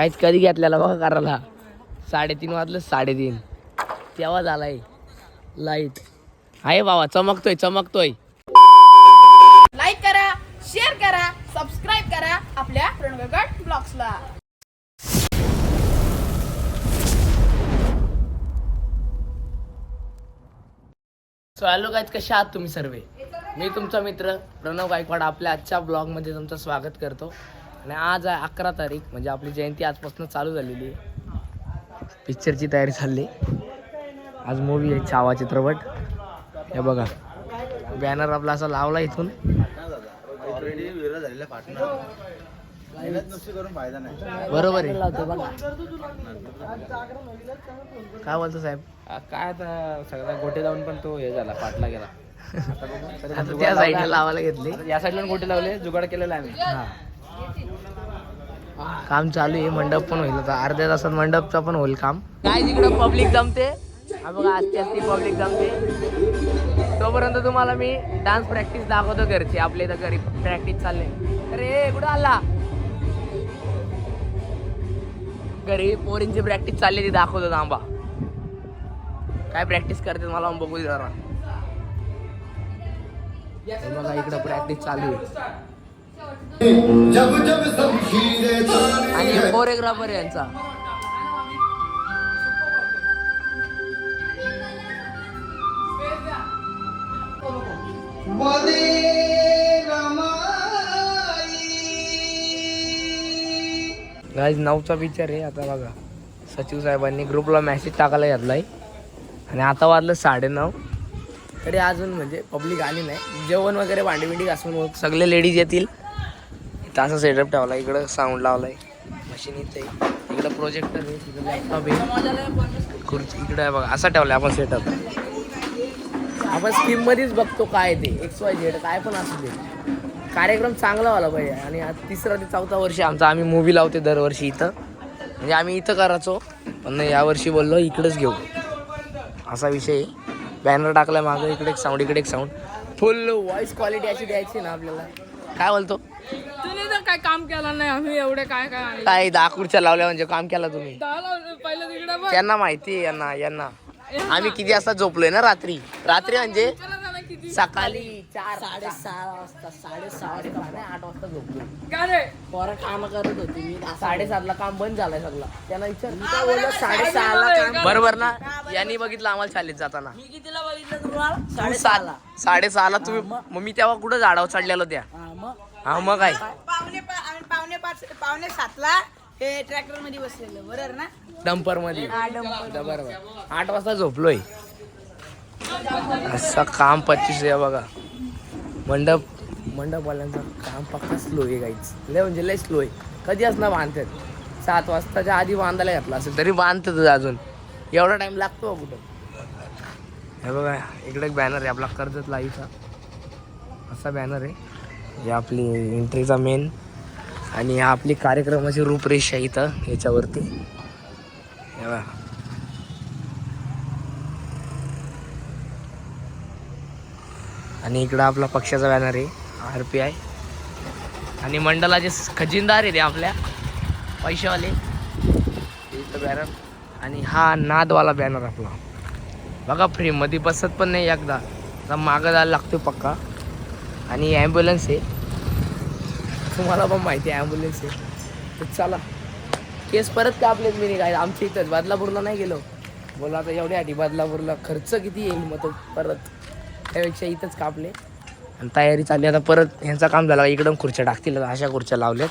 काहीच कधी घेतलेला बघा करायला? साडेतीन वाजलं साडेतीन. तेव्हा झालाय. लाइट आहे बाबा चमकतोय चमकतोय. लाईक करा शेअर करा सबस्क्राईब करा आपल्या रणगड ब्लॉग्सला सो हॅलो गाईज कशा आहात तुम्ही सर्व? मी तुमचा मित्र प्रणव गायकवाड आपल्या आजच्या ब्लॉगमध्ये तुमचं स्वागत करतो. आणि आज आहे अकरा तारीख म्हणजे आपली जयंती आजपासून चालू झालेली आहे. पिक्चरची तयारी चालली आज मूवी आहे छावा चित्रपट. हे बघा बॅनर आपला असा लावला इथून. बरोबर आहे. काय बोलतो साहेब? काय आता सगळा गोटे लावून पण तो हे झाला पाटला गेला. त्या. साईडला लावायला घेतले. या साईडला गोटे लावले जुगाड केलेला आहे आम्ही. काम चालू आहे मंडप पण होईल आता. अर्ध्या तासात मंडपचा पण होईल काम. काय तिकडं पब्लिक जमते. हा बघा आजची असती पब्लिक जमते. तोपर्यंत तुम्हाला मी डान्स प्रॅक्टिस दाखवतो घरची. आपल्या इथं घरी प्रॅक्टिस चालले अरे कुठं आला? घरी पोरींची प्रॅक्टिस चालली ती दाखवतो थांबा. काय प्रॅक्टिस करते मला बघू जरा. बघा इकडं प्रॅक्टिस चालू आहे. आणि कोरिओग्राफर यांचा. गाईज नऊचा पिक्चर आहे आता बघा. सचिव साहेबांनी ग्रुपला मेसेज टाकायला घातलाय. आणि आता वाजलं साडेनऊ. तरी अजून म्हणजे पब्लिक आली नाही. जेवण वगैरे भांडी बिंडी घासून सगळे लेडीज येतील. इथं असं सेटअप ठेवला इकडं साऊंड लावलाय. मशीन इथे इकडं प्रोजेक्टर आहे तिकडं लॅपटॉप आहे. खुर्ची इकडं आहे बघा असा ठेवला आपण सेटअप आपण स्कीममध्येच बघतो काय ते एक्स वाय झेड काय पण असू दे. कार्यक्रम चांगला व्हायला पाहिजे. आणि आज तिसरा ते चौथा वर्षी आमचा आम्ही मूवी लावते दरवर्षी इथं. म्हणजे आम्ही इथं करायचो पण नाही यावर्षी बोललो इकडंच घेऊ. असा विषय बॅनर टाकलाय मागं इकडे एक साऊंड इकडे एक साऊंड फुल व्हॉइस क्वालिटी अशी द्यायची ना आपल्याला. काय बोलतो? काय काम केलं नाही आम्ही एवढे काय काय आणलं. काय दहा खुर्च्या लावल्या म्हणजे काम केला तुम्ही. दहा लावले, पहिलं तिकडे बघ. त्यांना माहिती आहे यांना यांना. आम्ही किती वाजता झोपलोय ना रात्री? रात्री म्हणजे किती? सकाळी चार साडेसहा वाजता साडेसहा वाजता नाही, आठ वाजता झोपलो काय रे? पोरं काम करत होती मी साडेसातला काम बंद झालंय सगळं. त्यांना विचार मी काय बोललो साडेसहाला काम बरोबर ना? यांनी बघितलं आम्हाला शाळेत जाताना. मी कितीला बघितलं तुम्हाला साडेसहाला. साडेसहाला तुम्ही मग? मी तेव्हा कुठं झाडावर चढलेलो त्या? हा, मग? हा मग काय पावणे पा- आम्ही पावणे पाच पावणे सातला हे ट्रॅक्टरमध्ये बसलेलं बरोबर ना? डंपरमध्ये बरोबर. आठ वाजता झोपलोय. असं काम पच्चीस आहे बघा. मंडप मंडपवाल्यांचं काम पक्का स्लो आहे काहीच लय म्हणजे लय स्लो आहे. कधी असणार बांधतात? सात वाजताच्या आधी बांधायला घातला असेल तरी बांधतात अजून. एवढा टाइम लागतो कुठं. हे बघा इकडे एक बॅनर आहे आपला कर्जत लाईचा असा बॅनर आहे. हे आपली एंट्रीचा मेन आणि आपली कार्यक्रमाची रूपरेषा आहे इथं याच्यावरती. हे आणि इकडं आपला पक्षाचा बॅनर आहे आर पी आय आणि मंडळाचे खजिनदार आहे ते आपल्या पैशावाले इथं बॅनर आणि हा नादवाला बॅनर आपला. बघा फ्रीमध्ये बसत पण नाही एकदा. मागं जायला लागतो पक्का. आणि ॲम्ब्युलन्स आहे. तुम्हाला पण माहिती आहे ॲम्ब्युलन्स आहे. तर चला. केस परत का आपलेच मी काय आमच्या इथंच बदलापूरला नाही गेलो. बोला आता एवढ्यासाठी बदलापूरला खर्च किती येईल मग तो परत. त्यापेक्षा इथंच कापले. आणि तयारी चालली. आता परत ह्यांचं काम झाला का? इकडं खुर्च्या टाकतील अशा खुर्च्या लावल्यात.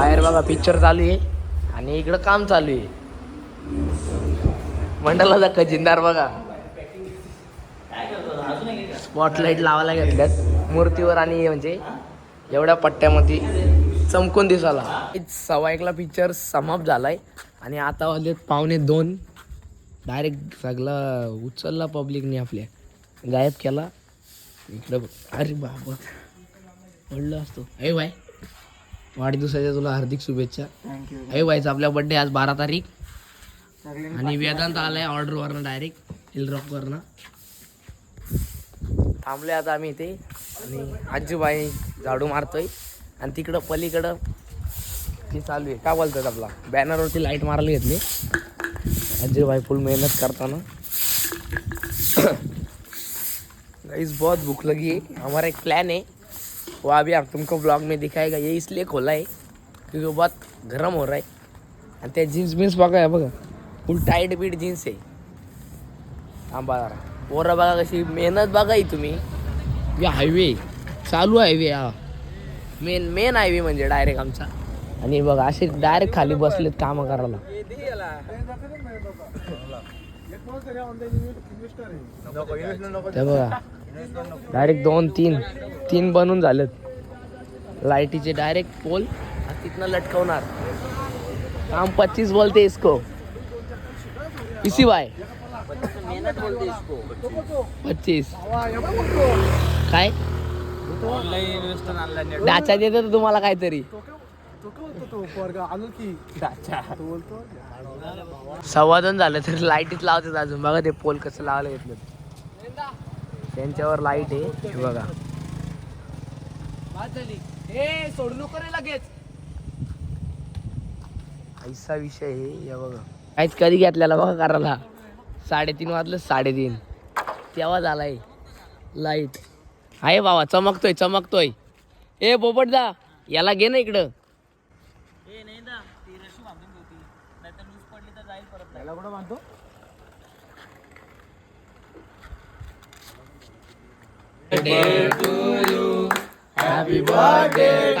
बाहेर बघा पिक्चर चालू आहे. आणि इकडं काम चालू आहे. मंडळाचा खजिनदार बघा. स्पॉटलाईट लावायला घेतल्यात. मूर्तीवर आणि म्हणजे एवढ्या पट्ट्यामध्ये चमकून दिसाला सवा एकला पिक्चर समाप्त झालाय. आणि आता वाजले पावणे दोन. डायरेक्ट सगळा उचलला पब्लिकने आपल्या. गायब केला. इकडं अरे बाबा. पडलं असतो. अय बाय. वाढदिवसाच्या तुला हार्दिक शुभेच्छा. अय बायचा आपल्या बड्डे आज बारा तारीख. आणि वेदांत आलाय ऑर्डरवरनं डायरेक्ट हिल रॉकवरनं थांबले आता आम्ही इथे. आणि आजूबाई झाडू मारतोय. आणि तिकडं पलीकडं ती चालू आहे. काय बोलतात आपला? बॅनरवरती लाइट मारायला घेतली. आजूबाई फुल मेहनत करताना. गाइस बहुत भूख लगी है हमारा एक प्लान है वो अभी आप तुमको ब्लॉग में दिखाएगा ये इसलिए खोला है क्योंकि वो बहुत गर्म हो रहा है। आणि त्या जीन्स बिन्स बघा हे। बघा फुल टाईट बीट जीन्स आहे जरा पोरं बघा कशी मेहनत बघा ही तुम्ही। या हायवे चालू हायवे हा। मेन मेन हायवे म्हणजे डायरेक्ट आमचा. आणि बघा असे डायरेक्ट खाली बसलेत कामं करायला. ते बघा. डायरेक्ट दोन तीन. तीन बनून झालेत. लाईटीचे डायरेक्ट पोल तिथनं लटकवणार. काम पच्चीस बोलते इसको. इसी बाय. पच्चीस. काय? डाचा देत तुम्हाला काहीतरी. संवादन झालं तर लाईटीत लावतात अजून. बघा ते पोल कसं लावायला घेतलं त्यांच्यावर लाइट आहे. हे बघा. सोडू नको रे लगेच. ऐसा विषय आहे या बघा. काहीच कधी घेतलेला बघा करायला. साडेतीन वाजलं साडेतीन. तेव्हा झालाय? लाइट आहे बाबा चमकतोय चमकतोय. ए बोपट जा. याला घे ना इकडं.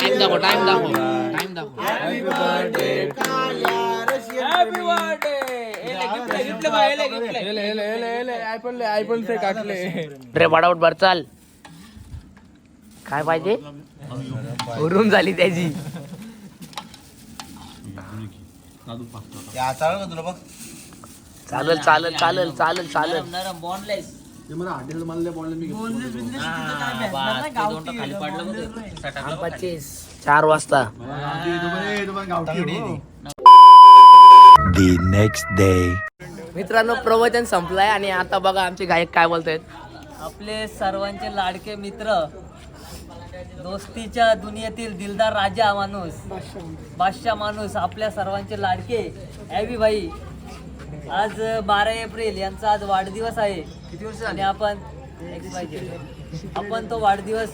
टाइम दाखव टाइम दाखव टाइम दाखव रे चाल. काय पाहिजे? उरून झाली त्याची. चालल चालल चालल चालल चालल. पच्चीस चार वाजता. The next day. मित्रांनो प्रवचन संपलंय आणि आता बघा आमचे गायक काय बोलतायत. आपले सर्वांचे लाडके मित्र दोस्तीच्या दुनियेतील दिलदार राजा माणूस बादशाह माणूस आपल्या सर्वांचे लाडके ॲबी भाई आज बारा एप्रिल यांचा आज वाढदिवस आहे. किती वर्ष आणि आपण आपण तो वाढदिवस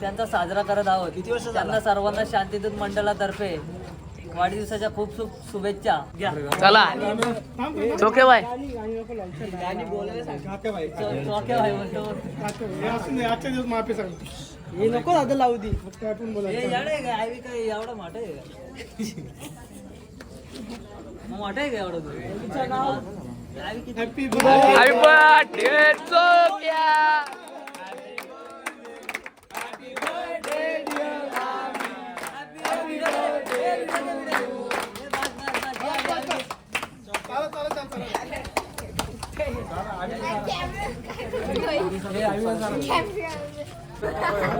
त्यांचा साजरा करत आहोत. किती वर्ष त्यांना सर्वांना शांतीदूत मंडळातर्फे वाढदिवसाच्या खूप खूप शुभेच्छा. घ्या. चला. चोके बाय. चो- चोक्या भाई बोलतो हे नको दादा लावू दी. हे याड आहे का? आयवी काय एवढा मोठा मोठा आहे का एवढा हॅपी बर्थडे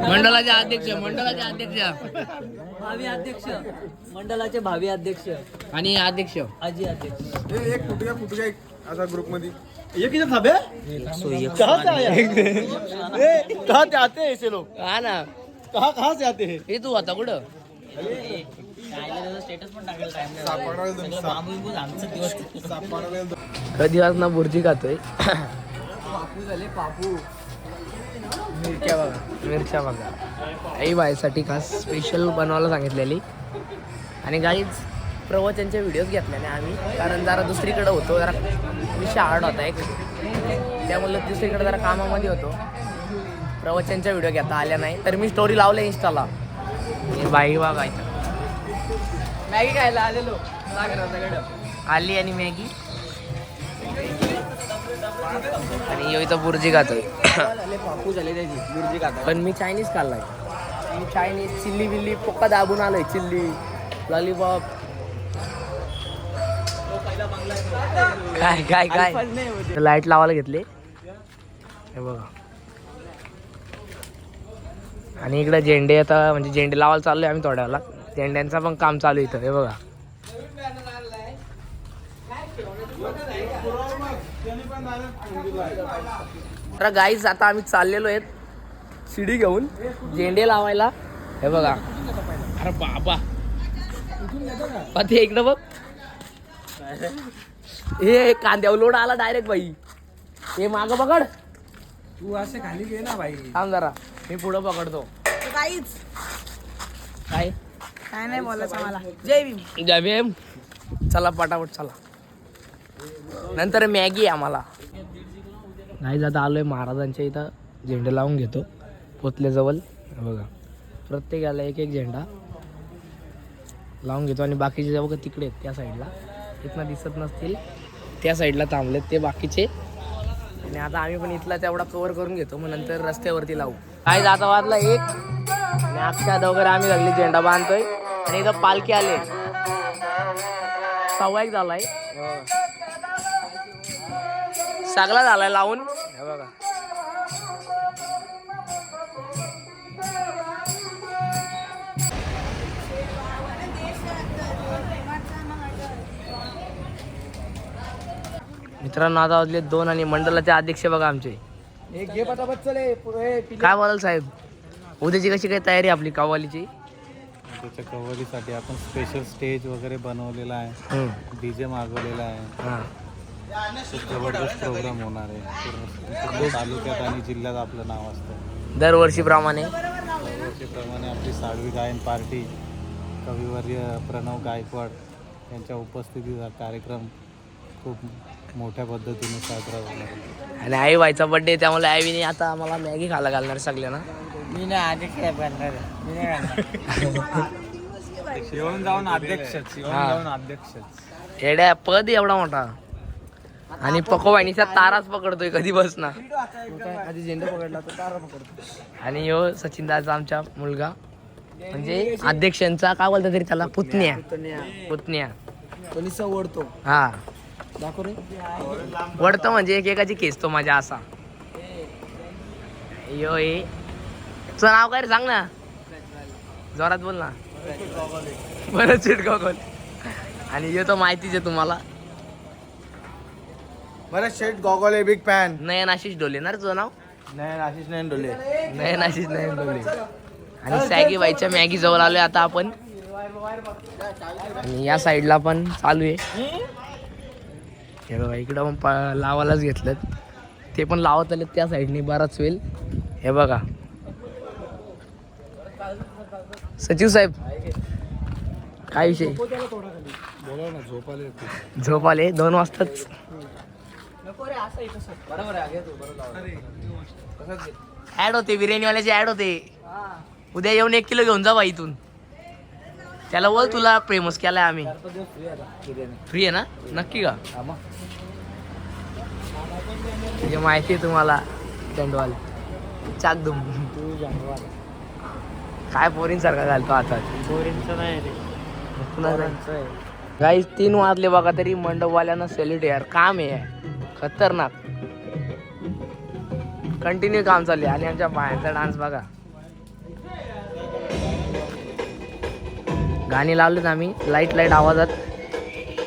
मंडळाचे अध्यक्ष मंडळाचे अध्यक्ष. भावी अध्यक्ष. मंडळाचे भावी अध्यक्ष. आणि अध्यक्ष. आजी अध्यक्ष हा ना. कहा कहा से आते हैं? हे तू आता कुठं? स्टेटस पण टाकेल टाइम बांबू बिंबू आमचा दिवस. कधी आज ना बुर्जी खातोय? मिरच्या बघा. मिरच्या बघा. आई बायसाठी खास स्पेशल बनवायला सांगितलेली. आणि गाईच प्रवचनचे व्हिडिओज घेतल्याने आम्ही. कारण जरा दुसरीकडे होतो जरा विषय हार्ड होता एक. त्यामुळे दुसरीकडे जरा कामामध्ये होतो. प्रवचनच्या व्हिडिओ घेता आल्या नाही. तर मी स्टोरी लावल्या इंस्टाला बाई बघायचं मॅगी खायला आलेलो. आली आणि मॅगी. आणि यो इथं बुर्जी खातोय. पापू झाले त्याची. बुर्जी खाता पण मी चायनीज खाल्लाय. मी चायनीज चिल्ली बिल्ली पोक्का दाबून आलोय चिल्ली लॉलीपॉप काय काय काय? लाइट लावायला घेतले. हे बघा. आणि इकडे झेंडे आता म्हणजे झेंडे लावायला चाललोय आम्ही थोड्या वेळाला झेंड्यांचं पण काम चालू आहे इथं हे बघा. तर गाईज आता आम्ही चाललेलो आहेत शिडी घेऊन झेंडे लावायला. हे बघा. अरे बाबा. ते इकडं बघ. हे कांद्यावर लोड आला डायरेक्ट बाई हे माग पकड. तू असे खाली घे ना भाई. थांब जरा. मी पुढं पकडतो. काहीच. काय? काय नाही बोलायचं मला जय भीम. जबेम चला पटापट चला. नंतर मॅगी आम्हाला. नाही जाता आलोय महाराजांच्या इथं. झेंडे लावून घेतो. पोतल्याजवळ बघा. प्रत्येकाला एक एक झेंडा लावून घेतो आणि बाकीचे जे बघा तिकडे आहेत त्या साईडला इथनं दिसत नसतील. त्या साईडला थांबलेत ते बाकीचे. आणि आता आम्ही पण इथला तेवढा कव्हर करून घेतो मग नंतर रस्त्यावरती लावू. काय जाता वाजला एक. आणि अक्षात वगैरे आम्ही लागली झेंडा बांधतोय. आणि इथं पालखी आले. सव्वा एक झालाय. सगळा झालाय लावून. हे बघा. मित्रांनो आता वाजले दोन आणि मंडळाचे अध्यक्ष बघा आमचे. एक घे पटापट चले पुढे काय बोलाल साहेब? उद्याची कशी काय तयारी आपली कव्वालीची? त्याच्या कव्वालीसाठी आपण स्पेशल स्टेज वगैरे बनवलेला आहे. हम्म. डीजे मागवलेला आहे. हा. खूप जबरदस्त प्रोग्राम होणार आहे. पूर्ण तालुक्यात आणि जिल्ह्यात आपलं नाव असतं. दरवर्षीप्रमाणे. त्याप्रमाणे आपली साळवी गायन पार्टी कविवर्य प्रणव गायकवाड यांच्या उपस्थितीत हा कार्यक्रम खूप मोठ्या पद्धतीने साजरा होणार आहे आणि आई बाईचा बर्थडे त्यामुळे आईने आता आम्हाला मॅगी खायला घालणार सगळ्यांना. मी बनणार मी नाही येऊन जाऊन अध्यक्ष हा. जाऊन अध्यक्ष. एड्या पद एवढा मोठा. आणि पकोवाणीचा ताराच पकडतोय कधी बसणार आधी झेंडा पकडला तर तारा पकडतो. आणि ह्यो सचिन दादा आमचा मुलगा. म्हणजे अध्यक्षांचा काय बोलतात तरी त्याला पुतण्या. पुतण्या. कोणी ओढतो हा. दाखव रे. वडतो म्हणजे एकेकाची खेचतो माझ्या असा. यो ए. तुझं नाव काय रे? सांग ना. जोरात बोल ना. बरं सीट गॉगल. आणि यो तर माहितीच आहे तुम्हाला. बरं शेट goggle big fan Nayan Ashish Dole ना रे तुझं नाव? नाही आशिष नाही डोले नयन आशिष नयन डोले आणि सॅगी बाईच्या मॅगी जवळ आलोय आता आपण. आणि या साईडला पण चालू आहे. हे बघा इकडं पण पा- लावायलाच घेतलं ते पण लावत आले त्या साईडने बराच वेळ. हे बघा. सचिव साहेब काय विषय? झोप आले दोन वाजताच. ऍड होते बिर्याणीवाल्याचे ऍड होते. उद्या येऊन एक किलो घेऊन जा बा इथून. त्याला बोल तुला प्रेमस केलाय आम्ही. फ्री आहे ना? नक्की का? म्हणजे माहिती आहे तुम्हाला दंडवाल. चाकदुम. काय पोरींसारखा घालतो आता? गाईस तीन वाजले बघा तरी मंडपवाल्यांना सेल्युट यार. काम आहे खतरनाक. कंटिन्यू काम चालू आहे. आणि आमच्या बायांचा डान्स बघा. गाणी लावलेत आम्ही. लाइट लाइट आवाजात.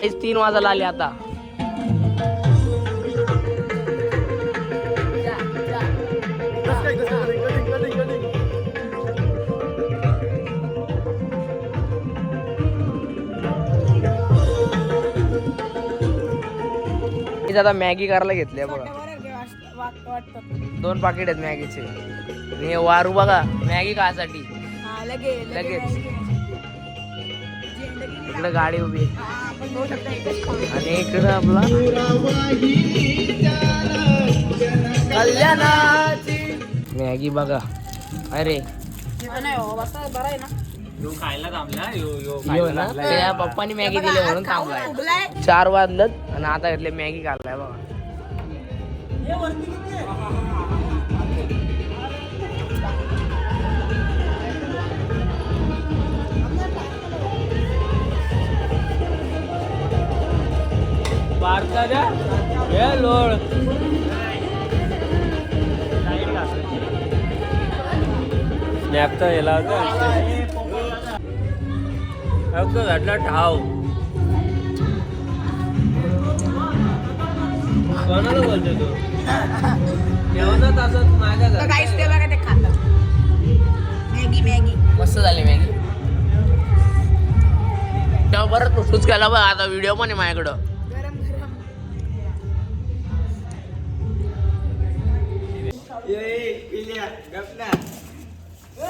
हेच तीन वाजायला आले आता. आता मॅगी करायला घेतली बघा. दोन पाकिट आहेत मॅगीचे हे वारू बघा मॅगी खायसाठी हा लगे लगेच. इकडे गाडी उभी आहे. आणि इकडे आपला कल्याणाची मॅगी बघा. अरे. हो पप्पानी मॅगी दिली म्हणून थांबलाय. चार वाजलं आणि आता घेतले मॅगी खाल्लाय बघा. घातला ठाव. कोणाला बोलतो तू? जेवणात असत माझ्या काहीच ते बघा ते खातात. Maggi Maggi. मस्त झाली मॅगी. तेव्हा परत तूच केला बघ आता व्हिडिओ पण आहे माझ्याकडं.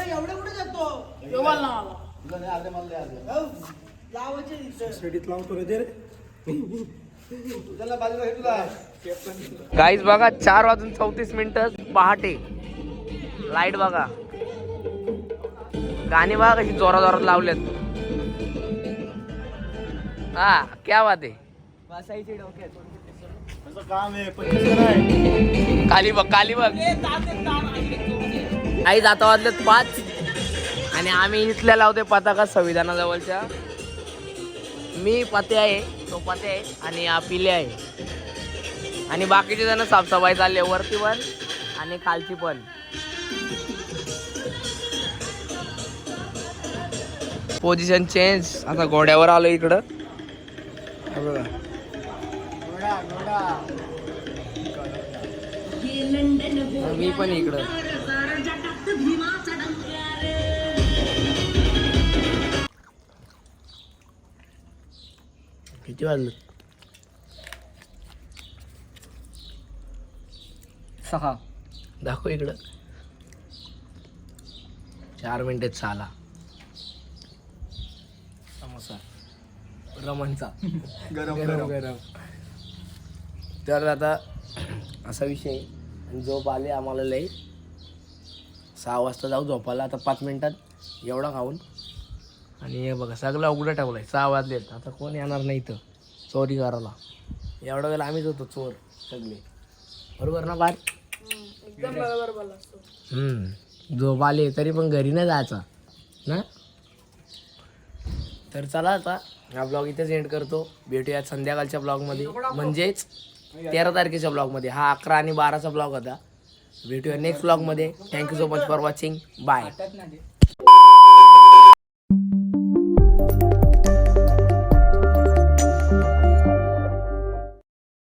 एवढं कुठे जातो लावायचे गाईज बघा चार वाजून चौतीस मिनिटं पहाटे. लाइट बघा. गाणी बघा कशी जोरा जोरात लावल्यात. हा क्या बात आहे. बसायची डोक्यात खाली बघ खाली बघ. आई जाता वाजलेत पाच. आणि आम्ही इथल्या लावते पताका संविधानाजवळच्या. मी पते आहे तो पते आहे आणि हा पिले आहे. आणि बाकीचे जण साफसफाई चालले वरती पण आणि खालची पण. पोझिशन चेंज आता घोड्यावर आलो इकडं. हे बघा. मी पण इकडं. किती वाजलं? सहा. दाखव इकडं. चार मिनिटात चाला. समोसा. रमणचा. गरम. गरम गरम. तर आता असा विषय आहे. झोप आले आम्हाला लई. सहा वाजता जाऊ झोपायला. आता पाच मिनिटात एवढा खाऊन. आणि हे बघा सगळं उघडं ठेवलंय. सहा वाजलेत आता कोण येणार नाही इथं? चोरी करायला. एवढा वेळेला आम्हीच होतो चोर सगळे. बरोबर ना बार एकदम बरोबर बोलला हम्म. झोप आले तरी पण घरी नाही जायचा. ना? तर चला आता. हा ब्लॉग इथेच एंड करतो. भेटूयात संध्याकाळच्या ब्लॉगमध्ये. म्हणजेच तेरा तारखेच्या ब्लॉगमध्ये हा अकरा आणि बाराचा ब्लॉग होता. भेटूया नेक्स्ट ब्लॉगमध्ये thank you so much for watching bye